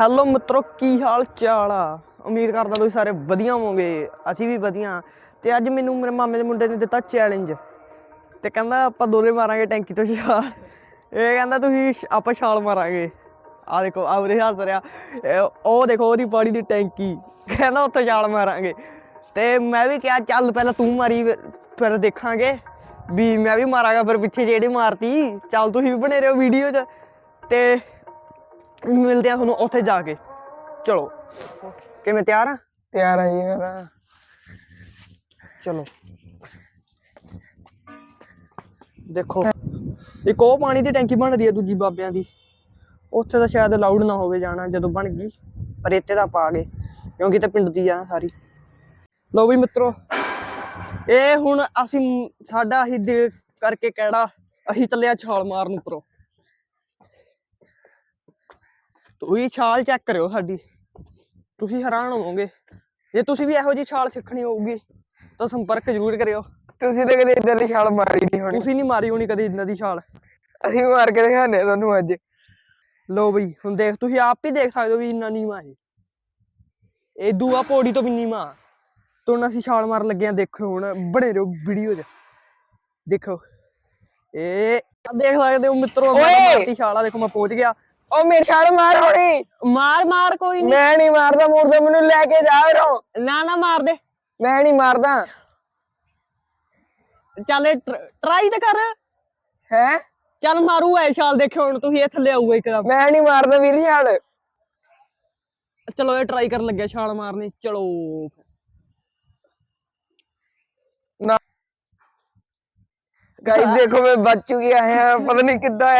Hello ਮਿੱਤਰੋ, ਕੀ ਹਾਲ ਚਾਲ ਆ? ਉਮੀਦ ਕਰਦਾ ਤੁਸੀਂ ਸਾਰੇ ਵਧੀਆ ਹੋਵੋਗੇ, ਅਸੀਂ ਵੀ ਵਧੀਆ। ਤੇ ਅੱਜ ਮੈਨੂੰ ਮੇਰੇ ਮਾਮੇ ਦੇ ਮੁੰਡੇ ਨੇ ਦਿੱਤਾ ਚੈਲੰਜ ਤੇ ਕਹਿੰਦਾ ਆਪਾਂ ਦੋਨੇ ਮਾਰਾਂਗੇ ਟੈਂਕੀ ਤੋਂ ਛਾਲ। ਇਹ ਕਹਿੰਦਾ ਤੁਸੀਂ ਆਪਾਂ ਛਾਲ ਮਾਰਾਂਗੇ। ਆ ਦੇਖੋ ਆ ਉਰੇ ਹੱਸ ਰਿਹਾ। ਉਹ ਦੇਖੋ, ਉਹਦੀ ਪਾਣੀ ਦੀ ਟੈਂਕੀ। ਕਹਿੰਦਾ ਉੱਥੇ ਛਾਲ ਮਾਰਾਂਗੇ। ਤੇ ਮੈਂ ਵੀ ਕਿਹਾ, ਚੱਲ ਪਹਿਲਾਂ ਤੂੰ ਮਾਰੀ, ਫਿਰ- ਫਿਰ ਦੇਖਾਂਗੇ। ਵੀ ਮੈਂ ਵੀ ਮਾਰਾਂਗਾ, ਫਿਰ ਪਿੱਛੇ ਜਿਹੜੀ ਮਾਰਤੀ, ਚੱਲ ਤੁਸੀਂ ਵੀ ਬਣੇ ਰਹੋ ਵੀਡੀਓ 'ਚ। ਤੇ ਮਿਲਦੇ ਆ ਤੁਹਾਨੂੰ ਉੱਥੇ ਜਾ ਕੇ। ਚਲੋ। ਕਿਵੇਂ ਤਿਆਰ ਆ? ਤਿਆਰ ਆ ਜੀ ਮੈਂ ਤਾਂ। ਚਲੋ। ਦੇਖੋ ਇੱਕ ਉਹ ਪਾਣੀ ਦੀ ਟੈਂਕੀ ਬਣ ਰਹੀ ਹੈ ਦੂਜੀ ਬਾਬਿਆਂ ਦੀ। ਉੱਥੇ ਤਾਂ ਸ਼ਾਇਦ ਅਲਾਉਡ ਨਾ ਹੋਵੇ ਜਾਣਾ ਜਦੋਂ ਬਣ ਗਈ। ਪਰ ਇੱਥੇ ਤਾਂ ਪਾ ਗਏ ਕਿਉਂਕਿ ਤਾਂ ਪਿੰਡ ਦੀ ਆ ਸਾਰੀ। ਲਓ ਵੀ ਮਿੱਤਰੋ ਇਹ ਹੁਣ ਅਸੀਂ ਸਾਡਾ ਅਸੀਂ ਦੇ ਕਰਕੇ ਕਿਹੜਾ ਅਸੀਂ ਚੱਲਿਆ ਛਾਲ ਮਾਰਨ ਉੱਪਰੋਂ। ਤੁਸੀਂ ਛਾਲ ਚੈੱਕ ਕਰਿਓ ਸਾਡੀ। ਤੁਸੀਂ ਹੈਰਾਨ ਹੋਵੋਗੇ। ਜੇ ਤੁਸੀਂ ਵੀ ਇਹੋ ਜਿਹੀ ਛਾਲ ਸਿੱਖਣੀ ਹੋਊਗੀ ਤਾਂ ਸੰਪਰਕ ਜ਼ਰੂਰ ਕਰਿਓ। ਤੁਸੀਂ ਤਾਂ ਕਦੇ ਇਦਾਂ ਦੀ ਛਾਲ ਮਾਰੀ ਨਹੀਂ ਹੋਣੀ। ਤੁਸੀਂ ਨਹੀਂ ਮਾਰੀ ਹੋਣੀ ਕਦੇ ਇਦਾਂ ਦੀ ਛਾਲ। ਅਸੀਂ ਮਾਰ ਕੇ ਦਿਖਾਣੇ ਤੁਹਾਨੂੰ ਅੱਜ। ਲੋ ਬਈ ਹੁਣ ਦੇਖ ਤੁਸੀਂ ਆਪ ਹੀ ਦੇਖ ਸਕਦੇ ਹੋ ਵੀ ਇੰਨਾ ਨੀਵਾ ਹੈ ਇਹ ਦੂਆ ਪੌੜੀ ਤੋਂ ਵੀ ਨੀਵਾ। ਤੋਂ ਅਸੀਂ ਛਾਲ ਮਾਰਨ ਲੱਗੇ ਆ ਦੇਖੋ ਹੁਣ ਬਣੇ ਰਹੋ ਵੀਡੀਓ 'ਚ। ਦੇਖੋ। ਇਹ ਦੇਖ ਸਕਦੇ ਹੋ ਮਿੱਤਰੋ! ਮਾਰਤੀ ਛਾਲ ਦੇਖੋ ਮੈਂ ਪਹੁੰਚ ਗਿਆ। ਉਹ ਮੇਰੀ ਛਾਲ ਮਾਰ ਹੋਣੀ। ਮਾਰ ਮਾਰ ਕੋਈ ਨਹੀਂ ਮੈਂ ਨਹੀਂ ਮਾਰਦਾ ਮੂਰਦਾ ਮੈਨੂੰ ਲੈ ਕੇ ਜਾ ਰੋ ਨਾ ਨਾ ਮਾਰ ਦੇ। ਮੈਂ ਨਹੀਂ ਮਾਰਦਾ। ਚੱਲ ਟਰਾਈ ਤਾਂ ਕਰ। ਹੈ? ਚੱਲ ਮਾਰੂ ਐ ਛਾਲ ਦੇਖਿਓ ਹੁਣ ਤੁਸੀਂ ਇਹ ਥੱਲੇ ਆਊਗਾ ਇੱਕਦਮ। ਮੈਂ ਨਹੀਂ ਮਾਰਦਾ ਵੀਰ ਛਾਲ। ਚਲੋ ਇਹ ਟਰਾਈ ਕਰਨ ਲੱਗਿਆ ਛਾਲ ਮਾਰਨੀ ਚਲੋ। ਗਾਇਸ ਦੇਖੋ ਮੈਂ ਬਚ ਚੁੱਕੀ ਆਇਆ ਪਤਾ ਨਹੀਂ ਕਿੱਦਾਂ